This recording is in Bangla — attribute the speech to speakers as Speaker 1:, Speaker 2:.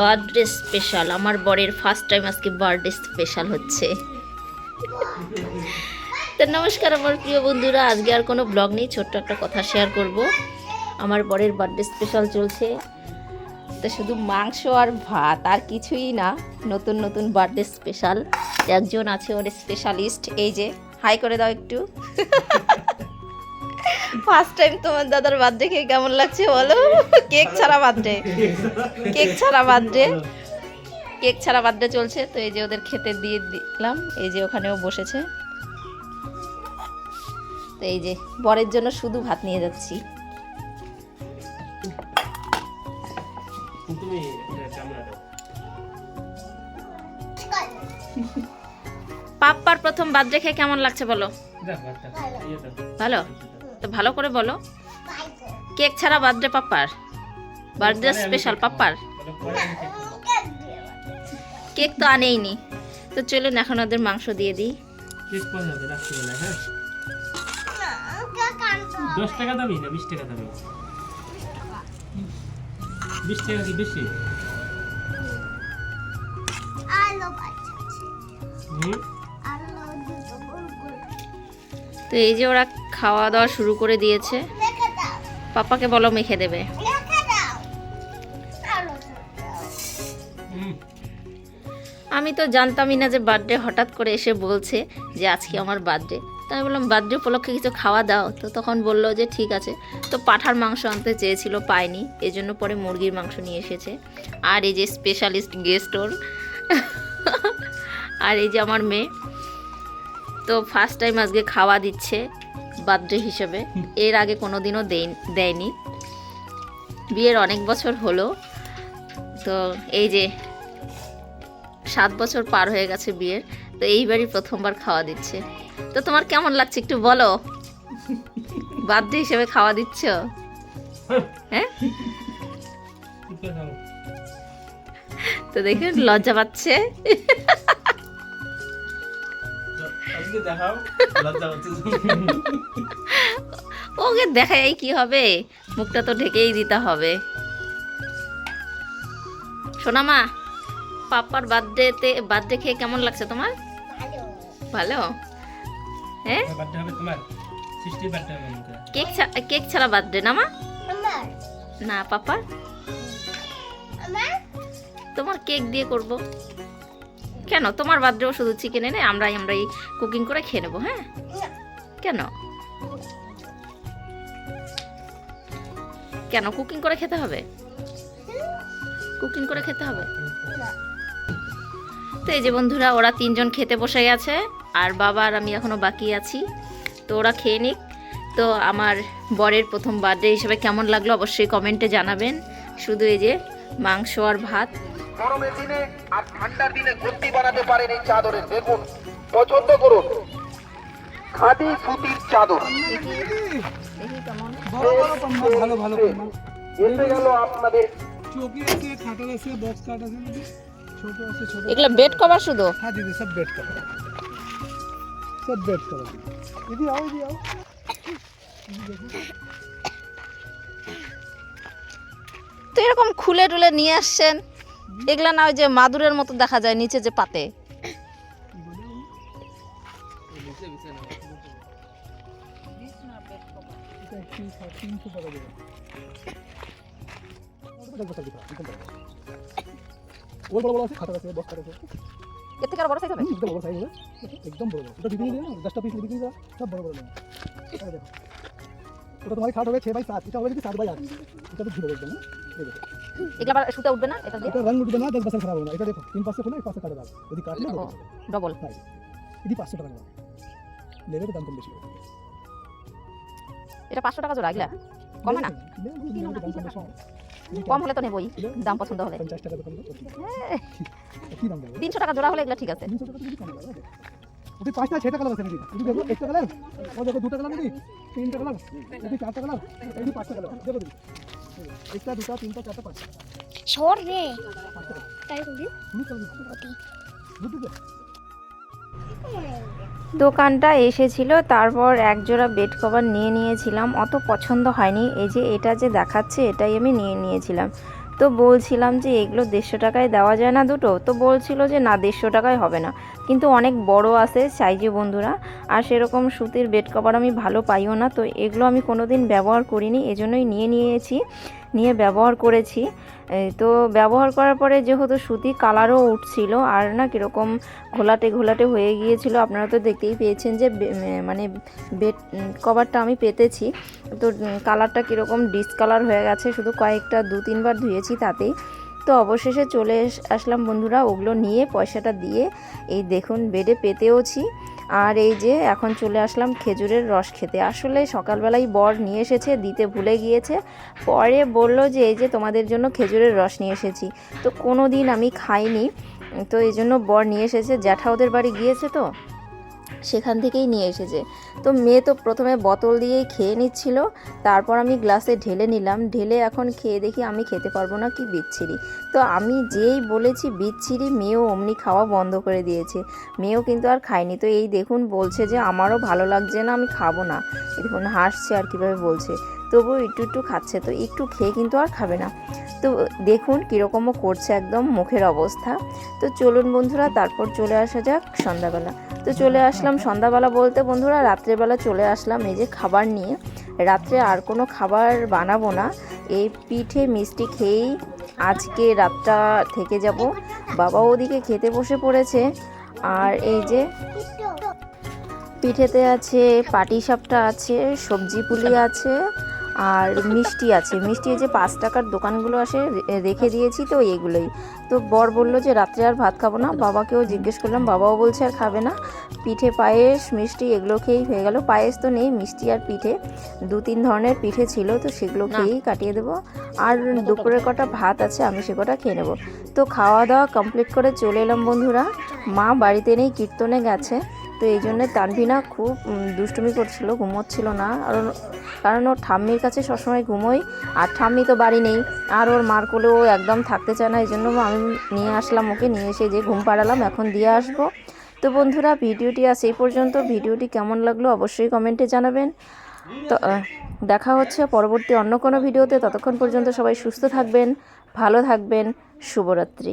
Speaker 1: Birthday special. আমার বরের ফার্স্ট টাইম আজকে বার্থডে স্পেশাল হচ্ছে। তো নমস্কার আমার প্রিয় বন্ধুরা, আজকে আর কোনো ব্লগ নেই, ছোট্ট একটা কথা শেয়ার করব। আমার বরের বার্থডে স্পেশাল চলছে। তো শুধু মাংস আর ভাত, আর কিছুই না, নতুন নতুন বার্থডে স্পেশাল। একজন আছে ওর স্পেশালিস্ট এই যে হাই করে দাও একটু। ফার্স্ট টাইম তোমার দাদার বার্থডে খেয়ে কেমন লাগছে বলো? কেক ছাড়া বার্থডে কেক ছাড়া বার্থডে কেক ছাড়া বার্থডে চলছে তো এই যে ওদের খেতে দিয়ে দিলাম এই যে ওখানেও বসেছে। তো এই যে বরের জন্য শুধু ভাত নিয়ে যাচ্ছি।
Speaker 2: তুমি ক্যামেরা দাও।
Speaker 1: পাপ্পার প্রথম বার্থডে খেয়ে কেমন লাগছে বলো?
Speaker 2: ইয়ে
Speaker 1: ভালো? তো ভালো করে বলো। কেক ছাড়া বার্থডে পাপ্পার বার্থডে স্পেশাল পাপ্পার। কেক তো আনেইনি। তো চলুন এখন ওদের মাংস দিয়ে দিই।
Speaker 2: কেক রাত্রিবেলা হ্যাঁ? দশ টাকা দামি না বিশ টাকা দামি? বিশ টাকা কি বেশি? হুম?
Speaker 1: তো এই যে ওরা খাওয়া দাওয়া শুরু করে দিয়েছে। পাপাকে বলো মেখে দেবে। আমি তো জানতামই না যে বার্থডে হঠাৎ করে এসে বলছে যে আজকে আমার বার্থডে। তো আমি বললাম, বার্থডে উপলক্ষে কিছু খাওয়া দাও। তো তখন বলল যে ঠিক আছে। তো পাঠার মাংস আনতে চেয়েছিল, পায়নি। এই জন্য পরে মুরগির মাংস নিয়ে এসেছে। আর এই যে স্পেশালিস্ট গেস্ট ওর, আর এই যে আমার মেয়ে। তো ফার্স্ট টাইম আজকে খাওয়া দিচ্ছে বার্থডে হিসেবে। এর আগে কোনো দিনও দেয়নি। বিয়ের অনেক বছর হলো তো এই যে সাত বছর পার হয়ে গেছে বিয়ের তো এইবারই প্রথমবার খাওয়া দিচ্ছে। তো তোমার কেমন লাগছে একটু বলো? বার্থডে হিসেবে খাওয়া দিচ্ছ? হ্যাঁ? তো দেখুন লজ্জা পাচ্ছে। ওকে দেখাই কি হবে? মুখটা তো ঢেকেই দিতে হবে। সোনামা পাপার বার্থডেতে বার্থডে খেয়ে কেমন লাগছে তোমার? ভালো। হ্যাঁ? কেক কেক ছাড়া বার্থডে না মা? না পাপার তোমার কেক দিয়ে করব। কেন? তোমার বার্থডেও শুধু চিকেন এনে আমরাই আমরাই কুকিং করে খেয়ে নেব হ্যাঁ? কেন? কেন? কুকিং করে খেতে হবে? কুকিং করে খেতে হবে? তো এই যে বন্ধুরা ওরা তিনজন খেতে বসে গেছে আর বাবা আর আমি এখনও বাকি আছি। তো ওরা খেয়ে নিক। তো আমার বরের প্রথম বার্থডে হিসেবে কেমন লাগল অবশ্যই কমেন্টে জানাবেন। শুধু এই যে মাংস আর ভাত।
Speaker 3: গরমের দিনে আর ঠান্ডার দিনে গতি বানাতে পারেন এই চাদরের দেখুন পছন্দ করুন। খাদি সুতির চাদর। এসে গেল আপনাদের
Speaker 1: এগুলো বেড কভার শুধু? এরকম খুলে টুলে নিয়ে আসছেন? এগুলা না ওই যে মাদুরের মতো দেখা যায় নিচে যে পাতে। এর বড়
Speaker 4: বড় একদম বড় ওটা দশটা বড় বড় তোমার খাট হবে। ছয় বাই সাত এটা হবে কি সাত বাই আট এটা তো ঝুলে দেখবেন না
Speaker 1: এগুলো আবার সুতা উঠবে না? এটা দিয়ে?
Speaker 4: এটা উঠবে না দশ বছর খারাপ হবে না। এটা দেখো তিন পাঁচশো খুলে এই পাঁচশো কাটে দাও যদি কাটলে
Speaker 1: ডবল
Speaker 4: নাই এটি পাঁচশো টাকা নেবে তো দাম কম বেশি
Speaker 1: এটা পাঁচশো টাকা জোড়া এগুলা? কম না? কম হলে তো নেবই। দাম পছন্দ হলে।
Speaker 4: পঞ্চাশ টাকা দোকান কি দাম দেবে?
Speaker 1: তিনশো টাকা জোড়া হলে এগুলো ঠিক আছে।
Speaker 4: তিনশো টাকা যদি কম লাগে ওটি পাঁচটা ছয়টা কালার আছে নাকি? যদি দেখো একটা কালার। ও দেখো দুটা কালার নাকি? তিনটা কালার। যদি চারটা কালার? পাঁচটা কালার। দেখো। একটা দুটা তিনটা চারটা পাঁচটা।
Speaker 5: সর রে। তাই
Speaker 1: দোকানটা এসেছিল তারপর এক জোড়া বেড কভার নিয়ে নিয়েছিলাম। অত পছন্দ হয়নি। এই যে এটা যে দেখাচ্ছে এটাই আমি নিয়ে নিয়েছিলাম। তো বলছিলাম যে এগুলো দেড়শো টাকায় দেওয়া যায় না দুটো? তো বলছিল যে না দেড়শো টাকায় হবে না। কিন্তু অনেক বড় আছে সাইজে বন্ধুরা। আর সেরকম সুতির বেড কভার আমি ভালো পাইও না, তো এগুলো আমি কোনো দিন ব্যবহার করিনি, এজন্যই নিয়ে নিয়েছি, নিয়ে ব্যবহার করেছি। তো ব্যবহার করার পরে যেহেতু সুতি কালারও উঠছিল, আর না কীরকম ঘোলাটে ঘোলাটে হয়ে গিয়েছিল, আপনারা তো দেখতেই পেয়েছেন যে মানে বেড কভারটা আমি পেতেছি। তো কালারটা কীরকম ডিসকালার হয়ে গেছে, শুধু কয়েকটা দু তিনবার ধুয়েছি তাতেই। তো অবশেষে চলে আসলাম বন্ধুরা ওগুলো নিয়ে পয়সাটা দিয়ে। এই দেখুন বেডে পেতেওছি। আর এই যে এখন চলে আসলাম খেজুরের রস খেতে। আসলে সকালবেলাই বর নিয়ে এসেছে, দিতে ভুলে গিয়েছে। পরে বলল যে, এই যে তোমাদের জন্য খেজুরের রস নিয়ে এসেছি। তো কোনো দিন আমি খাইনি। তো এই জন্য বর নিয়ে এসেছে। জ্যাঠা ওদের বাড়ি গিয়েছে তো? সেখান থেকেই নিয়ে এসেছে। তো মেয়ে তো প্রথমে বোতল দিয়েই খেয়ে নিচ্ছিল, তারপর আমি গ্লাসে ঢেলে নিলাম। ঢেলে এখন খেয়ে দেখি আমি খেতে পারব না, কি বিচ্ছিরি। তো আমি যেই বলেছি বিচ্ছিরি, মেয়েও অমনি খাওয়া বন্ধ করে দিয়েছে। মেয়েও কিন্তু আর খায়নি। তো এই দেখুন বলছে যে, আমারও ভালো লাগছে না, আমি খাব না। দেখুন হাসছে আর কীভাবে বলছে। তবু একটু একটু খাচ্ছে, তো একটু খেয়ে কিন্তু আর খাবে না। তো দেখুন কীরকমও করছে একদম মুখের অবস্থা। তো চলুন বন্ধুরা, তারপর চলে আসা যাক সন্ধ্যাবেলা। তো চলে আসলাম। সন্ধ্যাবেলা বলতে বন্ধুরা রাত্রেবেলা চলে আসলাম এই যে খাবার নিয়ে। রাত্রে আর কোনো খাবার বানাবো না। এই পিঠে মিষ্টি খেয়েই আজকে রাতটা থেকে যাব। বাবা ওদিকে খেতে বসে পড়েছে। আর এই যে পিঠেতে আছে পাটি সাপটা আছে সবজি পুলি আছে। আর মিষ্টি আছে। মিষ্টি যে পাঁচ টাকার দোকানগুলো আসে রেখে দিয়েছি তো এগুলোই তো বর বলল যে রাত্রে আর ভাত খাব না। বাবাকেও জিজ্ঞেস করলাম বাবাও বলছে আর খাবে না। পিঠে পায়েস মিষ্টি এগুলো খেয়েই হয়ে গেল। পায়েস তো নেই মিষ্টি আর পিঠে। দু তিন ধরনের পিঠে ছিল তো সেগুলো খেয়েই কাটিয়ে দেবো। আর দুপুরের কটা ভাত আছে আমি সে কটা খেয়ে নেব। তো খাওয়া দাওয়া কমপ্লিট করে চলে এলাম বন্ধুরা। মা বাড়িতে নেই কীর্তনে গেছে। তো এই জন্যে তানভিনা খুব দুষ্টুমি করছিল, ঘুমোচ্ছিল না। আর কারণ ওর ঠাম্মির কাছে সবসময় ঘুমোয় আর ঠাম্মি তো বাড়ি নেই। আর ওর মার কোলে ও একদম থাকতে চায় না, এই জন্য আমি নিয়ে আসলাম ওকে, নিয়ে এসে যে ঘুম পাড়ালাম, এখন দিয়ে আসব। তো বন্ধুরা, ভিডিওটি আজ এই পর্যন্ত। ভিডিওটি কেমন লাগল অবশ্যই কমেন্টে জানাবেন। তো দেখা হচ্ছে পরবর্তী অন্য কোনো ভিডিওতে। ততক্ষণ পর্যন্ত সবাই সুস্থ থাকবেন, ভালো থাকবেন। শুভরাত্রি।